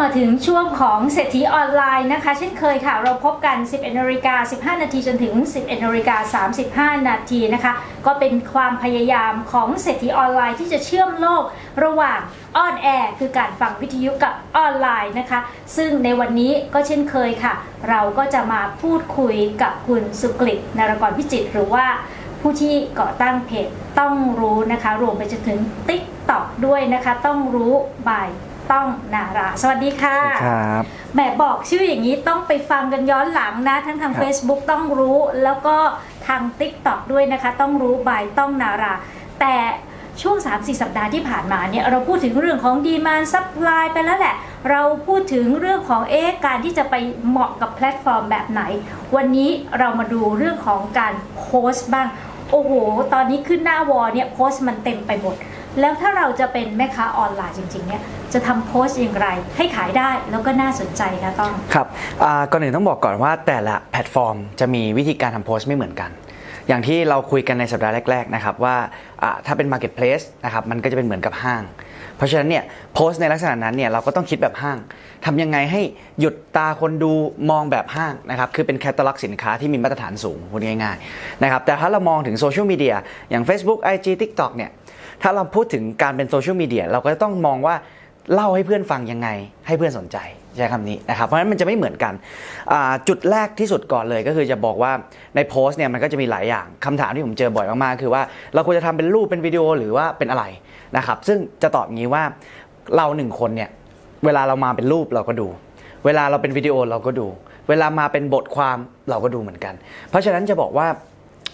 มาถึงช่วงของเศรษฐีออนไลน์นะคะ เช่นเคยค่ะ เราพบกัน 11นาฬิกา15 นาทีจนถึง 11นาฬิกา35 นาทีนะคะ ก็เป็นความพยายามของเศรษฐีออนไลน์ที่จะเชื่อมโลกระหว่างออนแอร์คือการฟังวิทยุกับออนไลน์นะคะ ซึ่งในวันนี้ก็เช่นเคยค่ะ เราก็จะมาพูดคุยกับคุณสุกฤตนารกรพิจิตรหรือว่าผู้ที่ก่อตั้งเพจต้องรู้นะคะ รวมไปจนถึงติ๊กต็อกด้วยนะคะ ต้องรู้บาย ต้องนารา สวัสดีค่ะครับแหมบอกชื่ออย่างนี้ต้องไปฟังกันย้อนหลังนะ ทั้งทางครับ Facebook ต้องรู้แล้วก็ทาง TikTok ด้วยนะคะ ต้องรู้บายต้องนารา แต่ช่วง 3-4 สัปดาห์ที่ผ่านมาเนี่ยเราพูดถึงเรื่องของดีมานซัพพลายไปแล้วแหละ เราพูดถึงเรื่องของเอ๊ะการที่จะไปเหมาะกับแพลตฟอร์มแบบไหน วันนี้เรามาดูเรื่องของการโพสต์บ้าง โอ้โห ตอนนี้ขึ้นหน้าวอลเนี่ยโพสต์มันเต็มไปหมด แล้วถ้าเราจะเป็นแม่ค้าออนไลน์จริงๆเนี่ยจะทำโพสต์อย่างไร ให้ขายได้แล้วก็น่าสนใจคะต้องครับก่อนอื่นต้องบอกก่อนว่าแต่ละแพลตฟอร์ม จะมีวิธีการทำโพสต์ไม่เหมือนกัน อย่างที่เราคุยกันในสัปดาห์แรกๆนะครับว่าอ่าถ้าเป็น Marketplace นะครับมันก็จะเป็นเหมือนกับห้าง เพราะฉะนั้นเนี่ยโพสต์ในลักษณะนั้นเนี่ยเราก็ต้องคิดแบบห้างทำยังไงให้หยุดตาคนดูมองแบบห้างนะครับคือเป็นแคตตาล็อกสินค้าที่มีมาตรฐานสูงพูดง่ายๆนะครับแต่ถ้าเรามองถึงโซเชียลมีเดียอย่าง Facebook IG TikTok เนี่ย ถ้าเราพูดถึงการเป็นโซเชียลมีเดียเราก็ต้องมองว่าเล่าให้เพื่อนฟังยังไง ให้เพื่อนสนใจใช้คำนี้นะครับ เพราะฉะนั้นมันจะไม่เหมือนกันจุดแรกที่สุดก่อนเลยก็คือจะบอกว่าในโพสต์เนี่ยมันก็จะมีหลายอย่างคำถามที่ผมเจอบ่อยมากๆ คือว่าเราควรจะทำเป็นรูปเป็นวิดีโอหรือว่าเป็นอะไรนะครับ ซึ่งจะตอบงี้ว่าเราหนึ่งคนเนี่ยเวลาเรามาเป็นรูปเราก็ดู เวลาเราเป็นวิดีโอเราก็ดู เวลามาเป็นบทความเราก็ดูเหมือนกัน เพราะฉะนั้นจะบอกว่า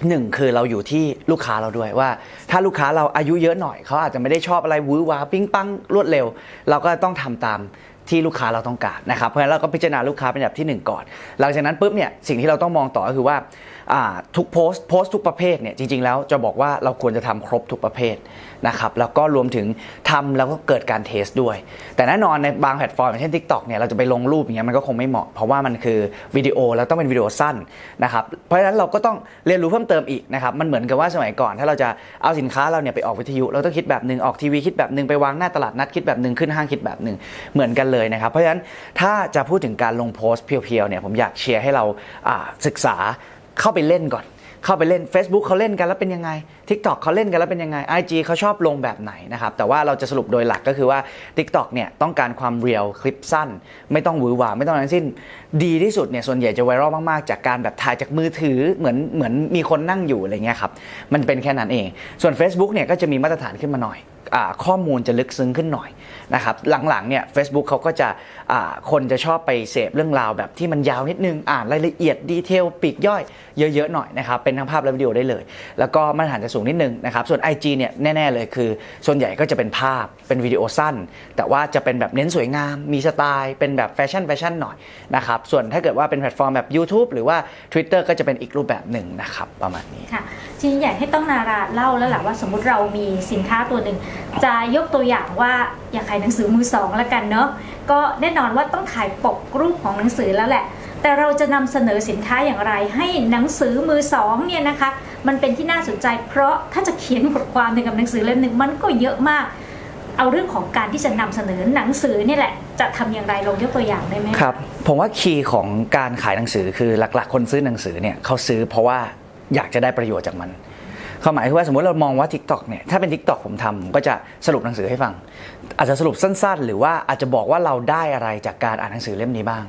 หนึ่งคือเราอยู่ที่ลูกค้าเราด้วยว่า ถ้าลูกค้าเราอายุเยอะหน่อยเขาอาจจะไม่ได้ชอบอะไรวื้อวาปิ้งปังรวดเร็ว เราก็ต้องทำตาม ที่ลูกค้าเราต้องการนะครับเพราะฉะนั้นเราก็พิจารณาลูกค้าเป็นแบบที่หนึ่งก่อน หลังจากนั้นปุ๊บเนี่ยสิ่งที่เราต้องมองต่อก็คือว่าทุกโพสต์โพสต์ทุกประเภทเนี่ยจริง ๆ แล้วจะบอกว่าเราควรจะทำครบทุกประเภทนะครับแล้วก็รวมถึงทำแล้วก็เกิดการเทสด้วย แต่แน่นอนในบางแพลตฟอร์มอย่างเช่น TikTok เนี่ยเราจะไปลงรูปอย่างเงี้ยมันก็คงไม่เหมาะ เพราะว่ามันคือวิดีโอแล้วต้องเป็นวิดีโอสั้นนะครับเพราะฉะนั้นเราก็ต้องเรียนรู้เพิ่มเติมอีกนะครับมันเหมือนกับว่าสมัยก่อน ถ้าเราจะเอาสินค้าเราเนี่ยไปออกวิทยุเราต้องคิดแบบหนึ่งออกทีวีคิดแบบหนึ่งไปวางหน้าตลาดนัดคิดแบบหนึ่งขึ้นห้างคิดแบบหนึ่งเหมือนกันเลยนะครับ เพราะฉะนั้นถ้าจะพูดถึงการลงโพสต์เพียวๆเนี่ยผมอยากเชียร์ให้เราศึกษาเข้าไปเล่นก่อนเข้าไปเล่น Facebook เขาเล่นกันแล้วเป็นยังไง TikTok เขาเล่นกันแล้วเป็นยังไง IG เขาชอบลงแบบไหนนะครับ แต่ว่าเราจะสรุปโดยหลักก็คือว่า TikTok เนี่ยต้องการความเรียลคลิปสั้น ไม่ต้องหวือหวาไม่ต้องอะไรทั้งสิ้น ดีที่สุดเนี่ยส่วนใหญ่จะไวรัลมาก ๆ จากการแบบถ่ายจากมือถือเหมือนเหมือนมีคนนั่งอยู่อะไรเงี้ยครับ มันเป็นแค่นั้นเอง ส่วน Facebook เนี่ยก็จะมีมาตรฐานขึ้นมาหน่อย ข้อมูลจะลึกซึ้งขึ้นหน่อยนะครับหลังๆเนี่ย Facebook เขาก็จะคนจะชอบไปเสพเรื่องราวแบบที่มันยาวนิดนึงอ่านรายละเอียดดีเทลปีกย่อยเยอะๆหน่อยนะครับเป็นทั้งภาพและวิดีโอได้เลย แล้วก็มาตรฐานจะสูงนิดนึงนะครับส่วน IG เนี่ยแน่ๆเลยคือ ส่วนใหญ่ก็จะเป็นภาพเป็นวิดีโอสั้น แต่ว่าจะเป็นแบบเน้นสวยงาม มีสไตล์เป็นแบบแฟชั่นแฟชั่นหน่อยนะครับส่วนถ้าเกิดว่าเป็นแพลตฟอร์มแบบ YouTube หรือว่า Twitter ก็จะเป็นอีกรูปแบบหนึ่งนะครับประมาณนี้ค่ะทีนี้อยากให้ต้องนาราเล่าแล้วแหละว่าสมมุติเรามีสินค้าตัวหนึ่งจะยกตัวอย่างว่าอยากขายหนังสือมือสองแล้วกันเนาะ ก็แน่นอนว่าต้องถ่ายปกรูปของหนังสือแล้วแหละ แต่เราจะนำเสนอสินค้าอย่างไร ให้หนังสือมือสองเนี่ยนะคะ มันเป็นที่น่าสนใจ เพราะถ้าจะเขียนบทความในกับหนังสือเล่มหนึ่งมันก็เยอะมาก เอาเรื่องของการที่จะนำเสนอหนังสือเนี่ยแหละ จะทำอย่างไรลงยกตัวอย่างได้ไหมครับผมว่าคีย์ของการขายหนังสือคือหลักๆ คนซื้อหนังสือเนี่ยเขาซื้อเพราะว่าอยากจะได้ประโยชน์จากมัน ความหมายคือว่าสมมติเรามองว่า TikTok เนี่ยถ้าเป็น TikTok ผมทำผมก็จะสรุปหนังสือให้ฟัง อาจจะสรุปสั้นๆ หรือว่าอาจจะบอกว่าเราได้อะไรจากการอ่านหนังสือเล่มนี้บ้าง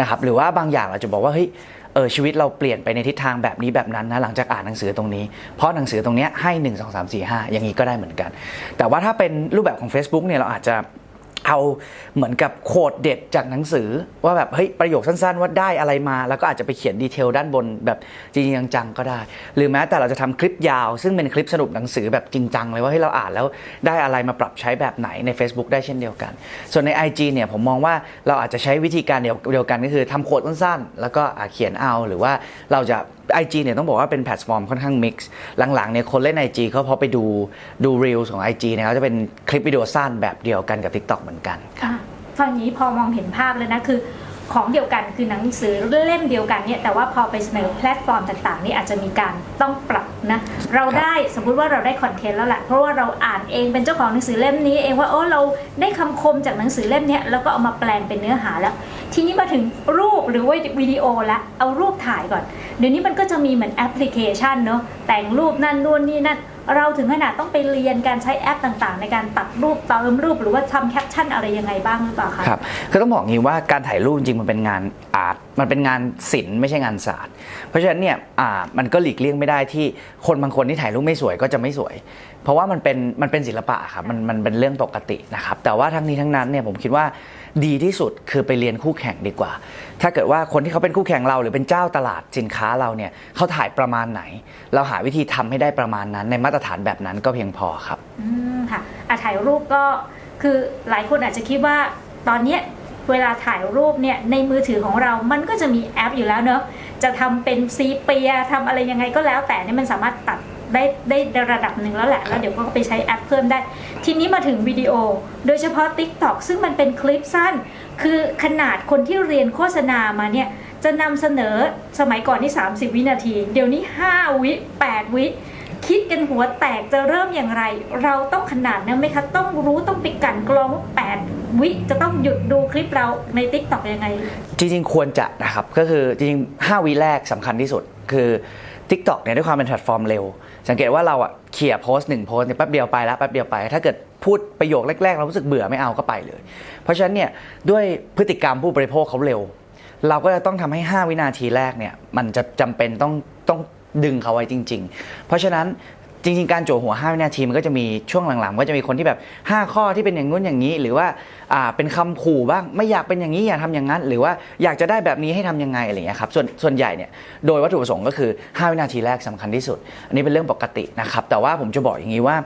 นะครับหรือว่าบางอย่างเราจะบอกว่าเฮ้ยเออชีวิตเราเปลี่ยนไปในทิศทางแบบนี้แบบนั้นนะหลังจากอ่านหนังสือตรงนี้ เพราะหนังสือตรงนี้ให้ 1 2 3 4 5 อย่างนี้ก็ได้เหมือนกัน แต่ว่าถ้าเป็นรูปแบบของ Facebook เนี่ยเราอาจจะ เอาเหมือนกับโคดเด็ดจากหนังสือ ว่าแบบเฮ้ยประโยคสั้นๆ ว่าได้อะไรมา แล้วก็อาจจะไปเขียนดีเทลด้านบนแบบจริงจังๆก็ได้ หรือแม้แต่เราจะทำคลิปยาว ซึ่งเป็นคลิปสรุปหนังสือแบบจริงจังเลยว่าให้เราอ่านแล้วได้อะไรมาปรับใช้แบบไหนใน Facebook ได้เช่นเดียวกัน ส่วนใน IG เนี่ยผมมองว่าเราอาจจะใช้วิธีการเดียวกันก็คือทำโคดสั้นๆ แล้วก็อะเขียนเอาหรือว่าเราจะ IG เนี่ยต้องบอกว่าเป็นแพลตฟอร์มค่อนข้างมิกซ์หลังๆเนี่ยคนเล่น IG เขาพอไปดูดูรีลของ IG เนี่ยเขาจะเป็นคลิปวิดีโอสั้นแบบเดียวกันกับ TikTok เหมือนกันอะฟังอย่างนี้พอมองเห็นภาพเลยนะคือของเดียวกันคือหนังสือเล่มเดียวกันเนี่ยแต่ว่าพอไปเสนอแพลตฟอร์มต่างๆ นี่อาจจะมีการต้องปรับนะเราได้สมมุติว่าเราได้คอนเทนต์แล้วแหละเพราะว่าเราอ่านเองเป็นเจ้าของหนังสือเล่มนี้เองว่าโอ้เราได้คำคมจากหนังสือเล่มนี้แล้วก็เอามาแปลงเป็นเนื้อหาแล้ว ทีนี้มาถึงรูปหรือว่าวิดีโอละเอารูปถ่ายก่อน เดี๋ยวนี้มันก็จะมีเหมือนแอปพลิเคชันเนาะแต่งรูปนั่นนู่นนี่นั่นเราถึงขนาดต้องไปเรียนการใช้แอปต่างๆ ในการตัดรูปเติมรูปหรือว่าทำแคปชั่นอะไรยังไงบ้างหรือเปล่าคะครับคือต้องบอกงี้ว่าการถ่ายรูปจริงมันเป็นงานอาร์ตมันเป็นงานศิลป์ไม่ใช่งานศาสตร์ เพราะฉะนั้นเนี่ยอามันก็หลีกเลี่ยงไม่ได้ที่คนบางคนที่ถ่ายรูปไม่สวยก็จะไม่สวย เพราะว่ามันเป็นมันเป็นศิลปะครับมันมันเป็นเรื่องปกตินะครับ แต่ว่าทั้งนี้ทั้งนั้นเนี่ยผมคิดว่าดีที่สุดคือไปเรียนคู่แข่งดีกว่า ถ้าเกิดว่าคนที่เขาเป็นคู่แข่งเราหรือเป็นเจ้าตลาดสินค้าเราเนี่ยเขาถ่ายประมาณไหน เราหาวิธีทำให้ได้ประมาณนั้น ในมาตรฐานแบบนั้นก็เพียงพอครับอืมค่ะอะถ่ายรูปก็คือหลายคนอาจจะคิดว่าตอนเนี้ยเวลาถ่ายรูปเนี่ยในมือถือของเรา มันก็จะมีแอปอยู่แล้วเนอะจะทำเป็นซีเปียทำอะไรยังไงก็แล้วแต่เนี่ยมันสามารถตัด ได้ได้ในระดับหนึ่งแล้วแหละ แล้วเดี๋ยวก็ไปใช้แอปเพิ่มได้ ทีนี้มาถึงวิดีโอ โดยเฉพาะ TikTok ซึ่งมันเป็นคลิปสั้น คือขนาดคนที่เรียนโฆษณามาเนี่ยจะนำเสนอสมัยก่อนที่ 30 วินาที เดี๋ยวนี้ 5 วิ 8 วิคิดกันหัวแตกจะเริ่มอย่างไร เราต้องขนาดนั้นไหมคะ ต้องรู้ต้องไปกลันกรองว่า8วิจะต้องหยุดดูคลิปเราใน t ิ k t o k ยังไง จริงๆ ควรจะนะครับ ก็คือจริงๆ 5วิแรกสำคัญที่สุดคือ TikTok เนี่ยด้วยความเป็นแพลตฟอร์มเร็ว สังเกตว่าเราอะเขี่ยโพสต์หนึ่งโพสต์เนี่ยแป๊บเดียวไปแล้วแป๊บเดียวไป ถ้าเกิดพูดประโยคแรก ๆ เรารู้สึกเบื่อไม่เอาก็ไปเลย เพราะฉะนั้นเนี่ยด้วยพฤติกรรมผู้บริโภคเขาเร็ว เราก็จะต้องทำให้ 5 วินาทีแรกเนี่ยมันจะจำเป็นต้องต้องดึงเขาไว้จริง ๆ เพราะฉะนั้น จริงๆ การโจหัว 5 วินาทีมันก็จะมีช่วงหลังๆ ก็จะมีคนที่แบบ 5 ข้อที่เป็นอย่างนู้นอย่างนี้ หรือว่าอ่าเป็นคำขู่บ้างไม่อยากเป็นอย่างนี้อย่าทำอย่างนั้น หรือว่าอยากจะได้แบบนี้ให้ทำยังไงอะไรอย่างเงี้ยครับส่วนส่วนใหญ่เนี่ยโดยวัตถุประสงค์ก็คือ 5 วินาทีแรกสำคัญที่สุด อันนี้เป็นเรื่องปกตินะครับแต่ว่าผมจะบอกอย่างนี้ว่า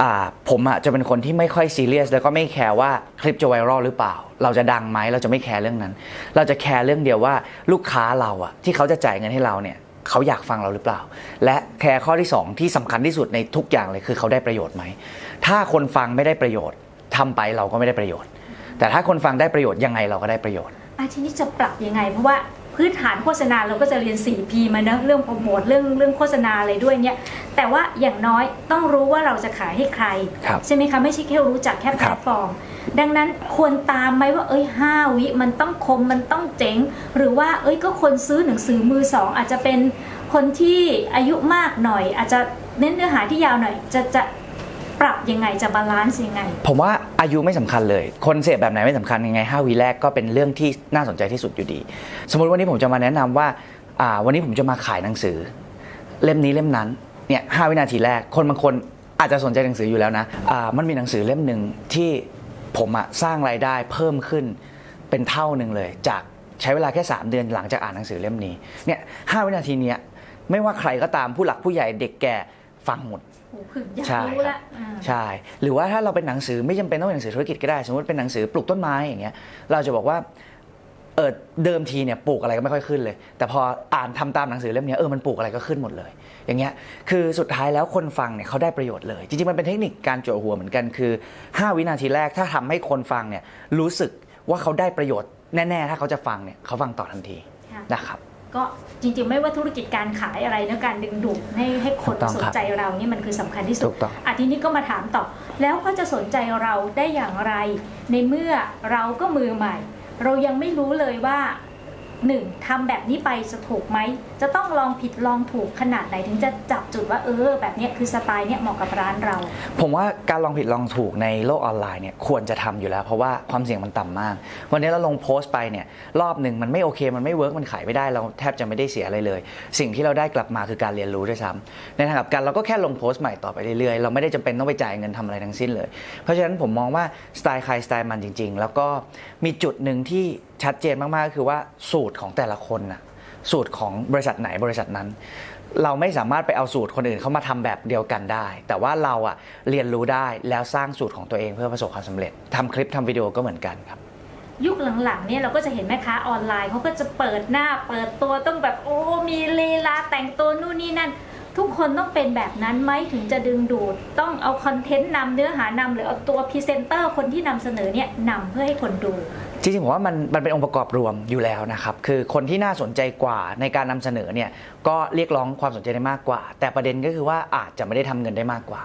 อ่าผมอะจะเป็นคนที่ไม่ค่อยซีเรียสแล้วก็ไม่แคร์ว่าคลิปจะไวรัลหรือเปล่า เราจะดังไหมเราจะไม่แคร์เรื่องนั้น เราจะแคร์เรื่องเดียวว่าลูกค้าเราอะที่เขาจะจ่ายเงินให้เราเนี่ย เขาอยากฟังเราหรือเปล่า และแคร์ข้อที่สองที่สำคัญที่สุดในทุกอย่างเลยคือเขาได้ประโยชน์ไหม ถ้าคนฟังไม่ได้ประโยชน์ทำไปเราก็ไม่ได้ประโยชน์ แต่ถ้าคนฟังได้ประโยชน์ยังไงเราก็ได้ประโยชน์อาทีนี้จะปรับยังไง เพราะว่าพื้นฐานโฆษณาเราก็จะเรียน 4P มาเนอะเรื่องโปรโมทเรื่องเรื่องโฆษณาอะไรด้วยเนี่ยแต่ว่าอย่างน้อยต้องรู้ว่าเราจะขายให้ใครครับใช่ไหมคะไม่ใช่แค่รู้จักแค่แพลตฟอร์ม ดังนั้นควรตามไหมว่าเอ้ย5วิมันต้องคมมันต้องเจ๋ง หรือว่าเอ้ยก็คนซื้อหนังสือมือสองอาจจะเป็นคนที่อายุมากหน่อย อาจจะเน้นเนื้อหาที่ยาวหน่อย จะจะปรับยังไงจะบาลานซ์ยังไง ผมว่าอายุไม่สำคัญเลย คนเสพแบบไหนไม่สำคัญยังไง5วีแรกก็เป็นเรื่องที่น่าสนใจที่สุดอยู่ดี สมมุติวันนี้ผมจะมาแนะนำว่าอ่าวันนี้ผมจะมาขายหนังสือ เล่มนี้เล่มนั้นเนี่ยหวินาทีแรกคนบางคนอาจจะสนใจหนังสืออยู่แล้วนะอ่ามันมีหนังสือเล่มหนึ่งที่ ผมอะสร้างรายได้เพิ่มขึ้นเป็นเท่าหนึ่งเลย จากใช้เวลาแค่ 3 เดือนหลังจากอ่านหนังสือเล่มนี้เนี่ยหวินาทีเนี้ยไม่ว่าใครก็ตามผู้หลักผู้ใหญ่เด็กแก่ฟังหมดโอ้คืออยากใช่รู้ครัละบอ่าใช่ หรือว่าถ้าเราเป็นหนังสือไม่จำเป็นต้องเป็นหนังสือธุรกิจก็ได้ สมมติเป็นหนังสือปลูกต้นไม้อย่างเงี้ยเราจะบอกว่า เออเดิมทีเนี่ยปลูกอะไรก็ไม่ค่อยขึ้นเลย แต่พออ่านทำตามหนังสือเล่มเนี้ยเออมันปลูกอะไรก็ขึ้นหมดเลย อย่างเงี้ยคือสุดท้ายแล้วคนฟังเนี่ยเขาได้ประโยชน์เลย จริงๆ มันเป็นเทคนิคการโจวหัวเหมือนกันคือ 5 วินาทีแรกถ้าทำให้คนฟังเนี่ยรู้สึกว่าเขาได้ประโยชน์แน่ๆ ถ้าเขาจะฟังเนี่ยเขาฟังต่อทันทีค่ะนะครับก็จริงๆ ไม่ว่าธุรกิจการขายอะไรนะการดึงดูดให้ให้คนถูกต้องสนครับใจเรานี่มันคือสำคัญที่สุถูดกต้องอะทีนี้ก็มาถามต่อ แล้วเขาจะสนใจเราได้อย่างไร ในเมื่อเราก็มือใหม่ เรายังไม่รู้เลยว่า หนึ่งทำแบบนี้ไปจะถูกไหม จะต้องลองผิดลองถูกขนาดไหนถึงจะจับจุดว่าเออ แบบนี้คือสไตล์เนี้ยเหมาะกับร้านเรา ผมว่าการลองผิดลองถูกในโลกออนไลน์เนี่ยควรจะทำอยู่แล้ว เพราะว่าความเสี่ยงมันต่ำมาก วันนี้เราลงโพสต์ไปเนี่ยรอบหนึ่งมันไม่โอเค มันไม่เวิร์กมันขายไม่ได้เราแทบจะไม่ได้เสียอะไรเลย สิ่งที่เราได้กลับมาคือการเรียนรู้ด้วยซ้ำในทางกลับกันเราก็แค่ลงโพสต์ใหม่ต่อไปเรื่อยๆเราไม่ได้จำเป็นต้องไปจ่ายเงินทำอะไรทั้งสิ้นเลย เพราะฉะนั้นผมมองว่าสไตล์ใครสไตล์มันจริง ๆ แล้วก็มีจุดหนึ่งที่ ชัดเจนมากๆก็คือว่าสูตรของแต่ละคนน่ะสูตรของบริษัทไหนบริษัทนั้น เราไม่สามารถไปเอาสูตรคนอื่นเข้ามาทำแบบเดียวกันได้ แต่ว่าเราอะเรียนรู้ได้แล้วสร้างสูตรของตัวเองเพื่อประสบความสำเร็จทำคลิปทำวิดีโอก็เหมือนกันครับยุคหลังๆเนี่ยเราก็จะเห็นแม่ค้าออนไลน์เขาก็จะเปิดหน้าเปิดตัวต้องแบบโอ้มีลีลาแต่งตัวนู่นนี่นั่น ทุกคนต้องเป็นแบบนั้นไหมถึงจะดึงดูด ต้องเอาคอนเทนต์นำเนื้อหานำหรือเอาตัวพรีเซนเตอร์คนที่นำเสนอเนี่ยนำเพื่อให้คนดู จริงๆผมว่ามันมันเป็นองค์ประกอบรวมอยู่แล้วนะครับคือคนที่น่าสนใจกว่าในการนำเสนอเนี่ยก็เรียกร้องความสนใจได้มากกว่า แต่ประเด็นก็คือว่าอาจจะไม่ได้ทำเงินได้มากกว่า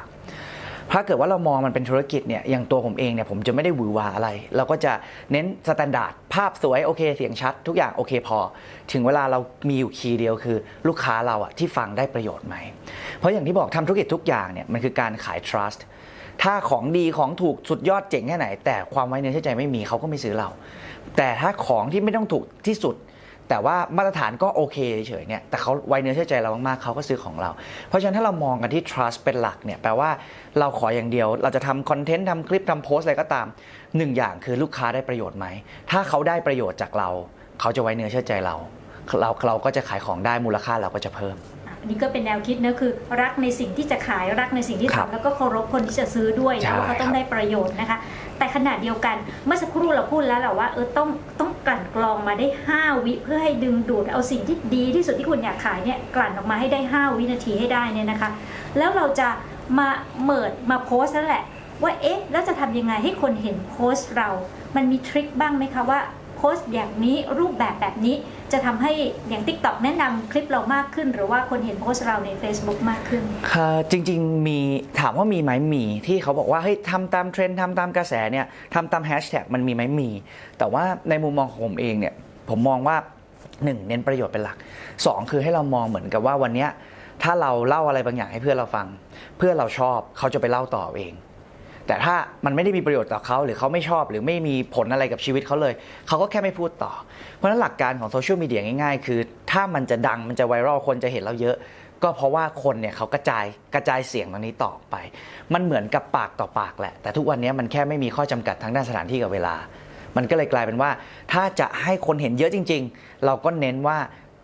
ถ้าเกิดว่าเรามองมันเป็นธุรกิจเนี่ยอย่างตัวผมเองเนี่ยผมจะไม่ได้หวือหวาอะไร เราก็จะเน้นสแตนดาร์ดภาพสวยโอเคเสียงชัด ทุกอย่างโอเคพอ ถึงเวลาเรามีอยู่คีย์เดียวคือ ลูกค้าเราอะที่ฟังได้ประโยชน์ไหมเพราะอย่างที่บอกทำธุรกิจทุกอย่างเนี่ยมันคือการขาย trust ถ้าของดีของถูกสุดยอดเจ๋งแค่ไหน แต่ความไว้เนื้อเชื่อใจไม่มีเขาก็ไม่ซื้อเรา แต่ถ้าของที่ไม่ต้องถูกที่สุด แต่ว่ามาตรฐานก็โอเคเฉยๆเนี่ยแต่เขาไว้เนื้อเชื่อใจเรามากๆเขาก็ซื้อของเรา เพราะฉะนั้นถ้าเรามองกันที่ trust เป็นหลักเนี่ยแปลว่าเราขออย่างเดียว เราจะทำคอนเทนต์ทำคลิปทำโพสอะไรก็ตามหนึ่งอย่างคือลูกค้าได้ประโยชน์ไหมถ้าเขาได้ประโยชน์จากเรา เขาจะไว้เนื้อเชื่อใจเราเราเราก็จะขายของได้มูลค่าเราก็จะเพิ่ม อันนี้ก็เป็นแนวคิดนะคือรักในสิ่งที่จะขายรักในสิ่งที่ครับทำแล้วก็เคารพคนที่จะซื้อด้วยใช่นะว่าเขาต้อคงรับ ได้ประโยชน์นะคะ แต่ขนาดเดียวกันเมื่อสักครู่เราพูดแล้วแหละว่าเออต้องต้องกลั่นกรองมาได้ 5 วิเพื่อให้ดึงดูดเอาสิ่งที่ดีที่สุดที่คุณอยากขายเนี่ยกลั่นออกมาให้ได้ 5 วินาทีให้ได้เนี่ยนะคะ แล้วเราจะมาเมิดมาโพสต์นั่นแหละ ว่าเอ๊ะแล้วจะทำยังไงให้คนเห็นโพสต์เรา มันมีทริคบ้างไหมคะว่า โพสต์อย่างนี้รูปแบบแบบนี้ จะทำให้อย่าง TikTok แนะนำคลิปเรามากขึ้น หรือว่าคนเห็นโพสต์เราใน Facebook มากขึ้นค่ะจริง ๆ มีถามว่ามีไหมมีที่เขาบอกว่าเฮ้ยทำตามเทรนด์ทำตามกระแสเนี่ยทำตามแฮชแท็กมันมีไหมมี แต่ว่าในมุมมองของผมเองเนี่ยผมมองว่า 1 เน้นประโยชน์เป็นหลัก 2 คือให้เรามองเหมือนกับว่าวันนี้ถ้าเราเล่าอะไรบางอย่างให้เพื่อนเราฟัง เพื่อนเราชอบเขาจะไปเล่าต่อเอง แต่ถ้ามันไม่ได้มีประโยชน์ต่อเขาหรือเขาไม่ชอบหรือไม่มีผลอะไรกับชีวิตเขาเลย เขาก็แค่ไม่พูดต่อ เพราะฉะนั้นหลักการของโซเชียลมีเดียง่ายๆ คือ ถ้ามันจะดังมันจะไวรัลคนจะเห็นเราเยอะ ก็เพราะว่าคนเนี่ยเขากระจายกระจายเสียงตรงนี้ต่อไป มันเหมือนกับปากต่อปากแหละ แต่ทุกวันนี้มันแค่ไม่มีข้อจำกัดทางด้านสถานที่กับเวลา มันก็เลยกลายเป็นว่า ถ้าจะให้คนเห็นเยอะจริง ๆ เราก็เน้นว่า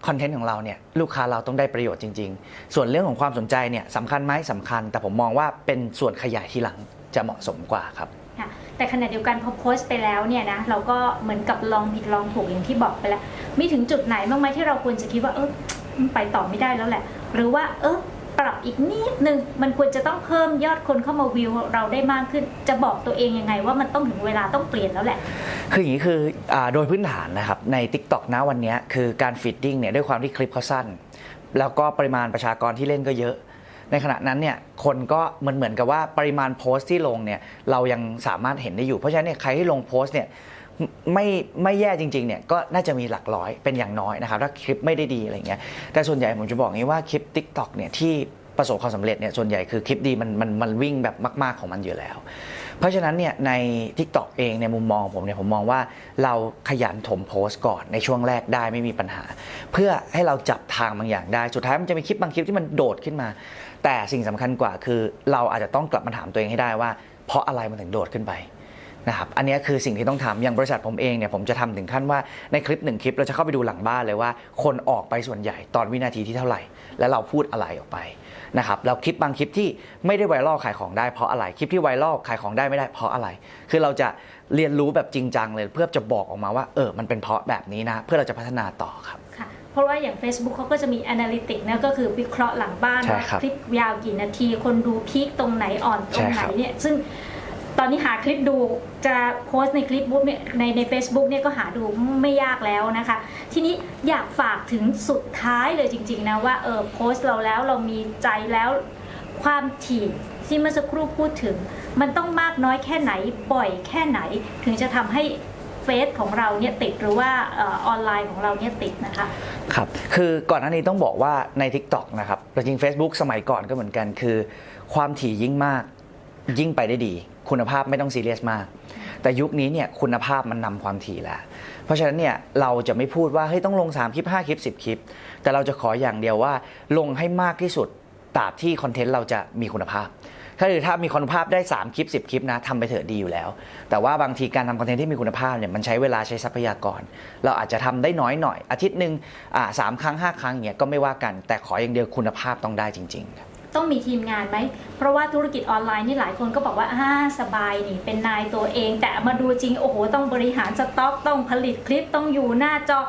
คอนเทนต์ของเราเนี่ยลูกค้าเราต้องได้ประโยชน์จริง ๆ ส่วนเรื่องของความสนใจเนี่ยสำคัญไหมสำคัญ แต่ผมมองว่าเป็นส่วนขยายทีหลัง จะเหมาะสมกว่าครับ ค่ะแต่ขณะเดียวกันพอโพสต์ไปแล้วเนี่ยนะเราก็เหมือนกับลองผิดลองถูกอย่างที่บอกไปแล้ว มีถึงจุดไหนบ้างไหมที่เราควรจะคิดว่าเออมันไปต่อไม่ได้แล้วแหละ หรือว่าเออปรับอีกนิดนึงมันควรจะต้องเพิ่มยอดคนเข้ามาวิวเราได้มากขึ้น จะบอกตัวเองยังไงว่ามันต้องถึงเวลาต้องเปลี่ยนแล้วแหละ คืออย่างนี้คืออาโดยพื้นฐานนะครับใน Tik t o อกนะวันเนี้ยคือการฟีดดิ้งเนี่ยด้วยความที่คลิปเขาสั้น แล้วก็ปริมาณประชากรที่เล่นก็เยอะ ในขณะนั้นเนี่ยคนก็เหมือนเหมือนกับว่าปริมาณโพสต์ที่ลงเนี่ยเรายังสามารถเห็นได้อยู่ เพราะฉะนั้นเนี่ยใครที่ลงโพสต์เนี่ยไม่ไม่แย่จริงๆเนี่ยก็น่าจะมีหลักร้อยเป็นอย่างน้อยนะครับถ้าคลิปไม่ได้ดีอะไรเงี้ยแต่ส่วนใหญ่ผมจะบอกงี้ว่าคลิป Tik t o อกเนี่ยที่ประสบความสำเร็จเนี่ยส่วนใหญ่คือคลิปดีมันมันมันวิ่งแบบมาก ๆของมันอยู่แล้ว เพราะฉะนั้นเนี่ยใน TikTok เองในมุมมองผมเนี่ยผมมองว่าเราขยันถมโพสต์ก่อนในช่วงแรกได้ไม่มีปัญหา เพื่อให้เราจับทางบางอย่างได้สุดท้ายมันจะมีคลิปบางคลิปที่มันโดดขึ้นมา แต่สิ่งสำคัญกว่าคือเราอาจจะต้องกลับมาถามตัวเองให้ได้ว่า เพราะอะไรมันถึงโดดขึ้นไปนะครับอันนี้คือสิ่งที่ต้องทำอย่างบริษัทผมเองเนี่ยผมจะทำถึงขั้นว่าในคลิปหนึ่งคลิปเราจะเข้าไปดูหลังบ้านเลยว่า คนออกไปส่วนใหญ่ตอนวินาทีที่เท่าไหร่ และเราพูดอะไรออกไปนะครับแล้วคลิปบางคลิปที่ไม่ได้ไวรัลขายของได้เพราะอะไรคลิปที่ไวรัลขายของได้ไม่ได้เพราะอะไร คือเราจะเรียนรู้แบบจริงจังเลย เพื่อจะบอกออกมาว่าเออมันเป็นเพราะแบบนี้นะ เพื่อเราจะพัฒนาต่อครับค่ะ ราะว่าอย่าง Facebook เขาก็จะมี Analytics นะก็คือวิเคราะห์หลังบ้านใช่ว่าครับคลิปยาวกี่นาที คนดูพีคตรงไหนอ่อนตรงไหนใช่ครับ เนี่ยซึ่งตอนนี้หาคลิปดูจะโพสต์ในคลิปบุ๊กเนี่ยในใน Facebook เนี่ยก็หาดูไม่ยากแล้วนะคะ ทีนี้อยากฝากถึงสุดท้ายเลยจริงๆนะว่าเออโพสต์เราแล้วเรามีใจแล้วความถี่ที่เมื่อสักครู่พูดถึง มันต้องมากน้อยแค่ไหนบ่อยแค่ไหน ถึงจะทำให้ เฟซของเราเนี่ยติดหรือว่าออนไลน์ของเราเนี่ยติดนะคะ ครับ คือก่อนหน้านี้ต้องบอกว่าใน TikTok นะครับแต่จริง Facebook สมัยก่อนก็เหมือนกัน คือความถี่ยิ่งมากยิ่งไปได้ดี คุณภาพไม่ต้องซีเรียสมาก แต่ยุคนี้เนี่ยคุณภาพมันนำความถี่แล้ว เพราะฉะนั้นเนี่ยเราจะไม่พูดว่าเฮ้ยต้องลง 3 คลิป 5 คลิป 10 คลิป แต่เราจะขออย่างเดียวว่าลงให้มากที่สุดตราบที่คอนเทนต์เราจะมีคุณภาพ ถ้าคือถ้ามีคุณภาพได้ 3 คลิป 10 คลิปนะทำไปเถอะดีอยู่แล้ว แต่ว่าบางทีการทำคอนเทนต์ที่มีคุณภาพเนี่ยมันใช้เวลาใช้ทรัพยากร เราอาจจะทำได้น้อยหน่อย อาทิตย์หนึ่งอ่าสามครั้ง 5 ครั้งเงี้ยก็ไม่ว่ากัน แต่ขออย่างเดียวคุณภาพต้องได้จริงๆครับต้องมีทีมงานไหม เพราะว่าธุรกิจออนไลน์นี่หลายคนก็บอกว่าอ่าสบายนี่เป็นนายตัวเอง แต่มาดูจริง โอ้โห ต้องบริหารสต็อก ต้องผลิตคลิป ต้องอยู่หน้าจอ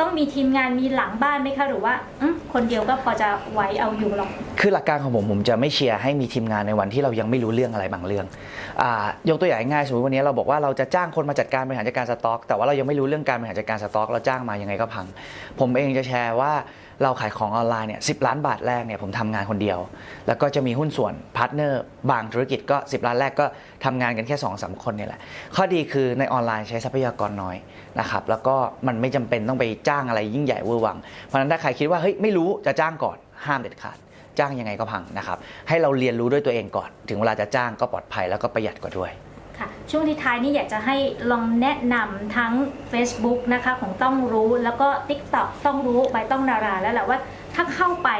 ต้องมีทีมงานมีหลังบ้านไหมคะ หรือว่าอืมคนเดียวก็พอจะไหวเอาอยู่หรอก คือหลักการของผมผมจะไม่เชียร์ให้มีทีมงานในวันที่เรายังไม่รู้เรื่องอะไรบางเรื่องอยกตัวอย่างง่ายสมมติวันนี้เราบอกว่าเราจะจ้างคนมาจัดการบริหารจัดการสต็อก แต่ว่าเรายังไม่รู้เรื่องการบริหารจัดการสต็อก เราจ้างมายังไงก็พัง ผมเองจะแชร์ว่าเราขายของออนไลน์เนี่ยสิล้านบาทแรกเนี่ยผมทำงานคนเดียว แล้วก็จะมีหุ้นส่วนพาร์ทเนอร์บางธุรกิจก็ 10 ล้านแรกก็ทำงานกันแค่2อสคนเนี่ยแหละ ข้อดีคือในออนไลน์ใช้ทรัพยากรน้อยนะครับแล้วก็มันไม่จำเป็นต้องไปจ้างอะไรยิ่งใหญ่เวอร์วัง เพราะฉะนั้นถ้าใครคิดว่าเฮ้ยไม่รู้จะจ้างก่อนห้ามเด็ดขาด จ้างยังไงก็พังนะครับให้เราเรียนรู้ด้วยตัวเองก่อน ถึงเวลาจะจ้างก็ปลอดภัยแล้วก็ประหยัดกว่าด้วยค่ะช่วงที่ท้ายนี้อยากจะให้ลองแนะนำทั้ง Facebook นะคะของต้องรู้แล้วก็ TikTok ต้องรู้ไปต้องนาราแล้วแหละว่าถ้าเข้าไป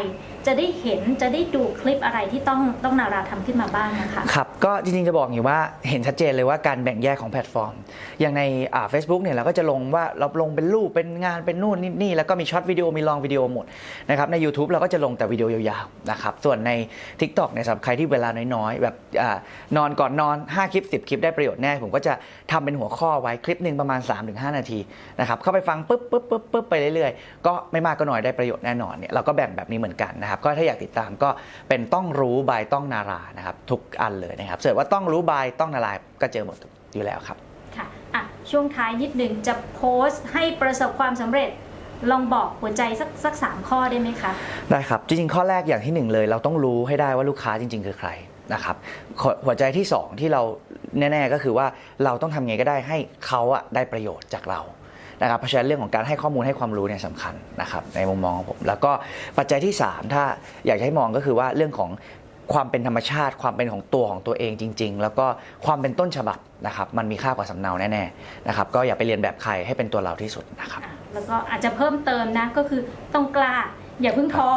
จะได้เห็นจะได้ดูคลิปอะไรที่ต้องต้องนาราทำขึ้นมาบ้างนะคะครับก็จริงๆจะบอกอย่างว่าเห็นชัดเจนเลยว่าการแบ่งแยกของแพลตฟอร์ม อย่างในอ่า Facebook เนี่ยเราก็จะลงว่าเราลงเป็นรูปเป็นงานเป็นนู่นนี่นี่แล้วก็มีช็อตวิดีโอมีลองวิดีโอหมดนะครับใน YouTube เราก็จะลงแต่วิดีโอยาวๆนะครับส่วนใน TikTok เนี่ยสำหรับใครที่เวลาน้อยๆ แบบอานอนก่อนนอน 5 คลิป 10 คลิปได้ประโยชน์แน่ ผมก็จะทำเป็นหัวข้อไว้คลิปหนึ่งประมาณ 3-5 นาทีนะครับเข้าไปฟังปุ๊บปุ๊บปุ๊บปุ๊บไปเรื่อยๆ ก็ไม่มากก็น้อยได้ประโยชน์แน่นอนเนี่ยเราก็แบ่งแบบนี้เหมือนกันนะครับก็ถ้าอยากติดตามก็เป็นต้องรู้บายต้องนารานะครับทุกอันเลยนะครับเสิร์ชว่าต้องรู้บายต้องนาราก็เจอหมดอยู่แล้วครับค่ะอะช่วงท้ายนิดหนึ่งจะโพสต์ให้ประสบความสำเร็จลองบอกหัวใจสักสักสามข้อได้ไหมคะได้ครับ จริงๆ ข้อแรกอย่างที่หนึ่งเลย เราต้องรู้ให้ได้ว่าลูกค้าจริง ๆ คือใครนะครับข้อหัวใจที่สองที่เราแน่ ๆ ก็คือว่าเราต้องทำไงก็ได้ให้เขาอะได้ประโยชน์จากเรา นะครับเพราะฉะนั้นเรื่องของการให้ข้อมูลให้ความรู้เนี่ยสำคัญนะครับในมุมมองของผม แล้วก็ปัจจัยที่ 3 ถ้าอยากจะให้มองก็คือว่าเรื่องของความเป็นธรรมชาติ ความเป็นของตัวของตัวเองจริง ๆ แล้วก็ความเป็นต้นฉบับนะครับมันมีค่ากว่าสำเนาแน่ๆนะครับก็อย่าไปเรียนแบบใครให้เป็นตัวเราที่สุดนะครับ แล้วก็อาจจะเพิ่มเติมนะก็คือต้องกล้า อย่าเพิ่งท้อ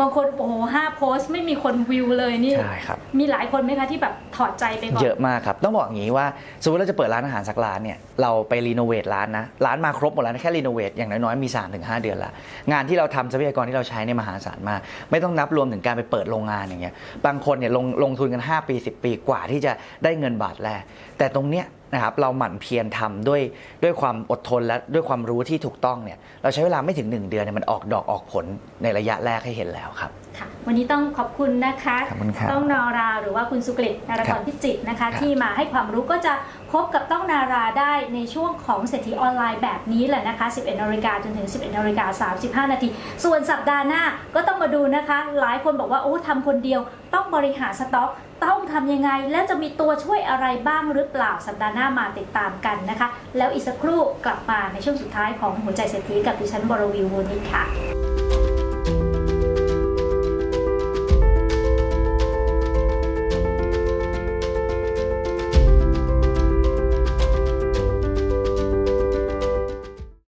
บางคนโอ้โหห้าโพสต์ไม่มีคนวิวเลยนี่ ใช่ครับ มีหลายคนไหมคะที่แบบถอดใจไปก่อน เยอะมากครับ ต้องบอกอย่างนี้ว่า สมมติเราจะเปิดร้านอาหารสักร้านเนี่ย เราไปรีโนเวทร้านนะ ร้านมาครบหมดแล้วนะแค่รีโนเวทอย่างน้อยๆ มี 3-5 เดือนละ งานที่เราทำทรัพยากรที่เราใช้เนี่ยมหาศาลมาก ไม่ต้องนับรวมถึงการไปเปิดโรงงานอย่างเงี้ย บางคนเนี่ยลงลงทุนกัน 5 ปี 10 ปีกว่าที่จะได้เงินบาทแรก แต่ตรงเนี้ย นะครับเราหมั่นเพียรทำด้วยด้วยความอดทนและด้วยความรู้ที่ถูกต้องเนี่ยเราใช้เวลาไม่ถึง 1 เดือนเนี่ยมันออกดอกออกผลในระยะแรกให้เห็นแล้วครับค่ะวันนี้ต้องขอบคุณนะคะขอบคุณครับต้องนาราหรือว่าคุณสุกฤตนารคกรัรบพิจิตรนะคะครับที่มาให้ความรู้ก็จะพบกับต้องนาราได้ในช่วงของเศรษฐีออนไลน์แบบนี้แหละนะคะ 11นาฬิกาจนถึง 11นาฬิกา35 นาที ส่วนสัปดาห์หน้าก็ต้องมาดูนะคะ หลายคนบอกว่าโอ้ทำคนเดียวต้องบริหารสต็อก ต้องทำยังไง และจะมีตัวช่วยอะไรบ้างหรือเปล่าสัปดาห์หน้ามาติดตามกันนะคะ แล้วอีกสักครู่กลับมาในช่วงสุดท้ายของหัวใจเศรษฐีกับดิฉันบรวีวูนิค่ะ